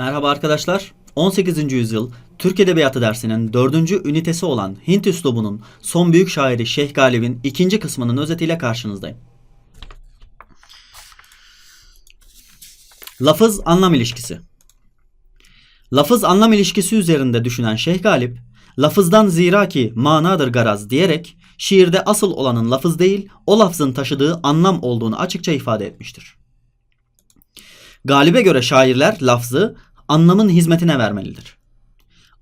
Merhaba arkadaşlar. 18. yüzyıl Türk Edebiyatı dersinin 4. ünitesi olan Hint üslubunun son büyük şairi Şeyh Galip'in ikinci kısmının özetiyle karşınızdayım. Lafız anlam ilişkisi. Lafız anlam ilişkisi üzerinde düşünen Şeyh Galip, lafızdan zira ki manadır garaz diyerek şiirde asıl olanın lafız değil, o lafzın taşıdığı anlam olduğunu açıkça ifade etmiştir. Galibe göre şairler lafzı anlamın hizmetine vermelidir.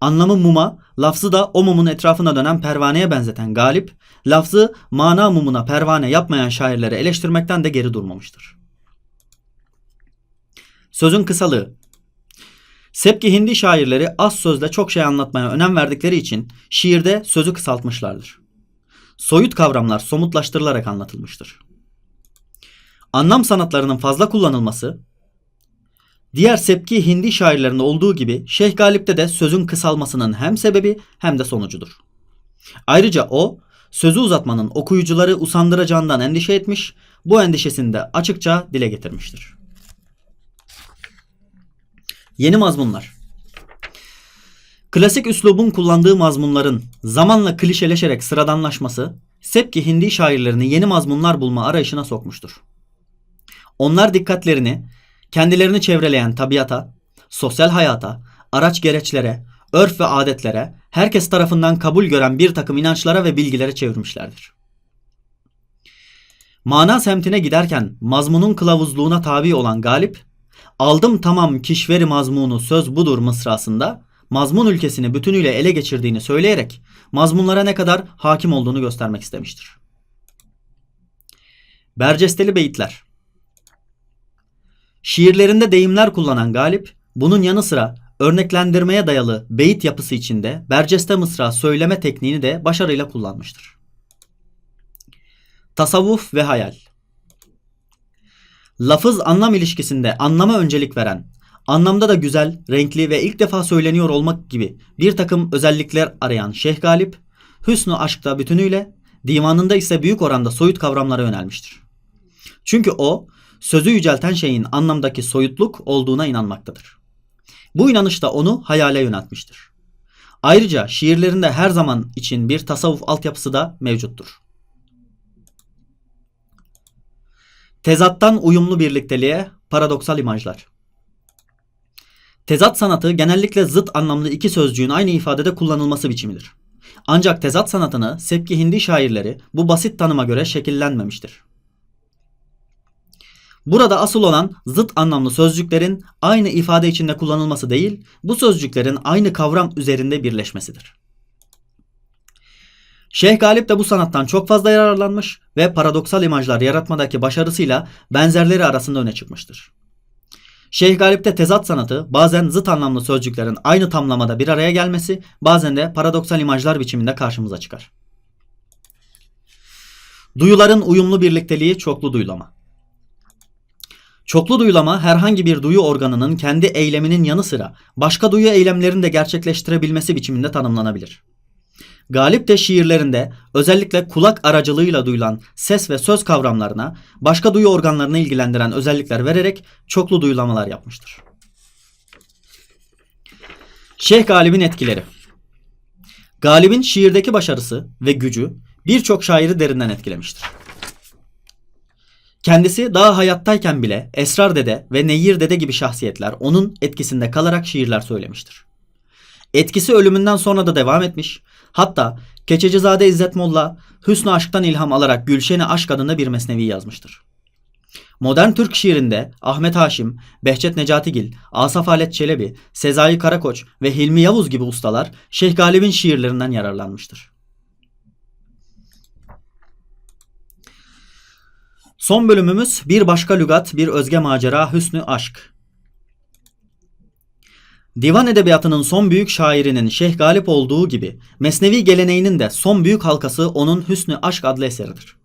Anlamı muma, lafzı da o mumun etrafına dönen pervaneye benzeten Galip, lafzı mana mumuna pervane yapmayan şairleri eleştirmekten de geri durmamıştır. Sözün kısalığı Sepki Hindi şairleri az sözle çok şey anlatmaya önem verdikleri için şiirde sözü kısaltmışlardır. Soyut kavramlar somutlaştırılarak anlatılmıştır. Anlam sanatlarının fazla kullanılması, diğer Sepki Hindi şairlerinde olduğu gibi Şeyh Galip'te de sözün kısalmasının hem sebebi hem de sonucudur. Ayrıca o, sözü uzatmanın okuyucuları usandıracağından endişe etmiş, bu endişesini de açıkça dile getirmiştir. Yeni mazmunlar. Klasik üslubun kullandığı mazmunların zamanla klişeleşerek sıradanlaşması, Sepki Hindi şairlerini yeni mazmunlar bulma arayışına sokmuştur. Onlar dikkatlerini kendilerini çevreleyen tabiata, sosyal hayata, araç gereçlere, örf ve adetlere, herkes tarafından kabul gören bir takım inançlara ve bilgilere çevirmişlerdir. Mana semtine giderken mazmunun kılavuzluğuna tabi olan Galip, aldım tamam kişveri mazmunu söz budur mısrasında mazmun ülkesini bütünüyle ele geçirdiğini söyleyerek mazmunlara ne kadar hakim olduğunu göstermek istemiştir. Bercesteli beyitler Şiirlerinde deyimler kullanan Galip, bunun yanı sıra örneklendirmeye dayalı beyit yapısı içinde berceste mısra söyleme tekniğini de başarıyla kullanmıştır. Tasavvuf ve hayal Lafız anlam ilişkisinde anlama öncelik veren, anlamda da güzel, renkli ve ilk defa söyleniyor olmak gibi bir takım özellikler arayan Şeyh Galip, hüsnü aşkta bütünüyle, divanında ise büyük oranda soyut kavramlara yönelmiştir. Çünkü o, sözü yücelten şeyin anlamdaki soyutluk olduğuna inanmaktadır. Bu inanış da onu hayale yöneltmiştir. Ayrıca şiirlerinde her zaman için bir tasavvuf altyapısı da mevcuttur. Tezattan uyumlu birlikteliğe paradoksal imajlar. Tezat sanatı genellikle zıt anlamlı iki sözcüğün aynı ifadede kullanılması biçimidir. Ancak tezat sanatını Sepki Hindi şairleri bu basit tanıma göre şekillenmemiştir. Burada asıl olan zıt anlamlı sözcüklerin aynı ifade içinde kullanılması değil, bu sözcüklerin aynı kavram üzerinde birleşmesidir. Şeyh Galip de bu sanattan çok fazla yararlanmış ve paradoksal imajlar yaratmadaki başarısıyla benzerleri arasında öne çıkmıştır. Şeyh Galip'te tezat sanatı bazen zıt anlamlı sözcüklerin aynı tamlamada bir araya gelmesi, bazen de paradoksal imajlar biçiminde karşımıza çıkar. Duyuların uyumlu birlikteliği çoklu duyulama. Çoklu duyulama herhangi bir duyu organının kendi eyleminin yanı sıra başka duyu eylemlerini de gerçekleştirebilmesi biçiminde tanımlanabilir. Galip de şiirlerinde özellikle kulak aracılığıyla duyulan ses ve söz kavramlarına başka duyu organlarını ilgilendiren özellikler vererek çoklu duyulamalar yapmıştır. Şeyh Galip'in etkileri Galip'in şiirdeki başarısı ve gücü birçok şairi derinden etkilemiştir. Kendisi daha hayattayken bile Esrar Dede ve Neyir Dede gibi şahsiyetler onun etkisinde kalarak şiirler söylemiştir. Etkisi ölümünden sonra da devam etmiş. Hatta Keçecizade İzzet Molla Hüsnü Aşk'tan ilham alarak Gülşen-i Aşk adında bir mesnevi yazmıştır. Modern Türk şiirinde Ahmet Haşim, Behçet Necatigil, Asaf Halet Çelebi, Sezai Karakoç ve Hilmi Yavuz gibi ustalar Şeyh Galip'in şiirlerinden yararlanmıştır. Son bölümümüz bir başka lügat, bir özge macera, hüsnü aşk. Divan edebiyatının son büyük şairinin Şeyh Galip olduğu gibi Mesnevi geleneğinin de son büyük halkası onun Hüsnü Aşk adlı eseridir.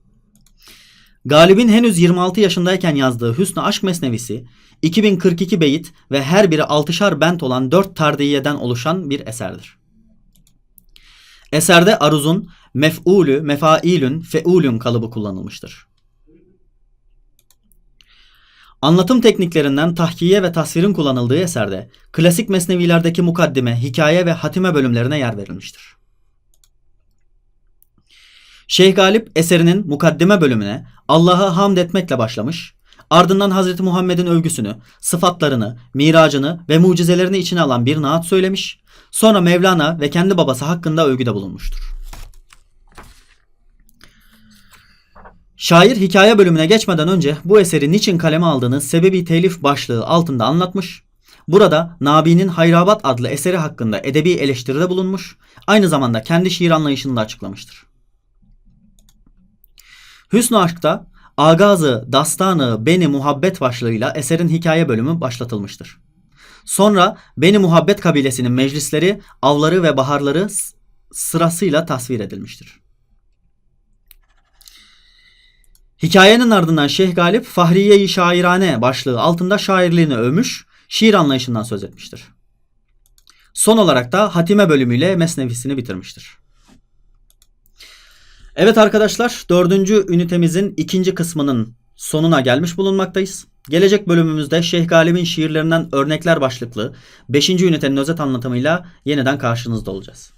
Galip'in henüz 26 yaşındayken yazdığı Hüsnü Aşk Mesnevisi 2042 beyit ve her biri 6'şar bent olan 4 tardiyeden oluşan bir eserdir. Eserde aruzun mef'ulü, mefailün, feulün kalıbı kullanılmıştır. Anlatım tekniklerinden tahkiye ve tasvirin kullanıldığı eserde klasik mesnevilerdeki mukaddime, hikaye ve hatime bölümlerine yer verilmiştir. Şeyh Galip eserinin mukaddime bölümüne Allah'a hamd etmekle başlamış, ardından Hazreti Muhammed'in övgüsünü, sıfatlarını, miracını ve mucizelerini içine alan bir naat söylemiş, sonra Mevlana ve kendi babası hakkında övgüde bulunmuştur. Şair hikaye bölümüne geçmeden önce bu eseri niçin kaleme aldığını sebebi telif başlığı altında anlatmış. Burada Nabi'nin Hayrabat adlı eseri hakkında edebi eleştiride bulunmuş. Aynı zamanda kendi şiir anlayışını da açıklamıştır. Hüsnü Aşk'ta Agazı, Dastanı, Beni Muhabbet başlığıyla eserin hikaye bölümü başlatılmıştır. Sonra Beni Muhabbet kabilesinin meclisleri, avları ve baharları sırasıyla tasvir edilmiştir. Hikayenin ardından Şeyh Galip Fahriye-i Şairane başlığı altında şairliğini övmüş, şiir anlayışından söz etmiştir. Son olarak da Hatime bölümüyle Mesnevisini bitirmiştir. Evet arkadaşlar dördüncü ünitemizin ikinci kısmının sonuna gelmiş bulunmaktayız. Gelecek bölümümüzde Şeyh Galip'in şiirlerinden örnekler başlıklı 5. ünitenin özet anlatımıyla yeniden karşınızda olacağız.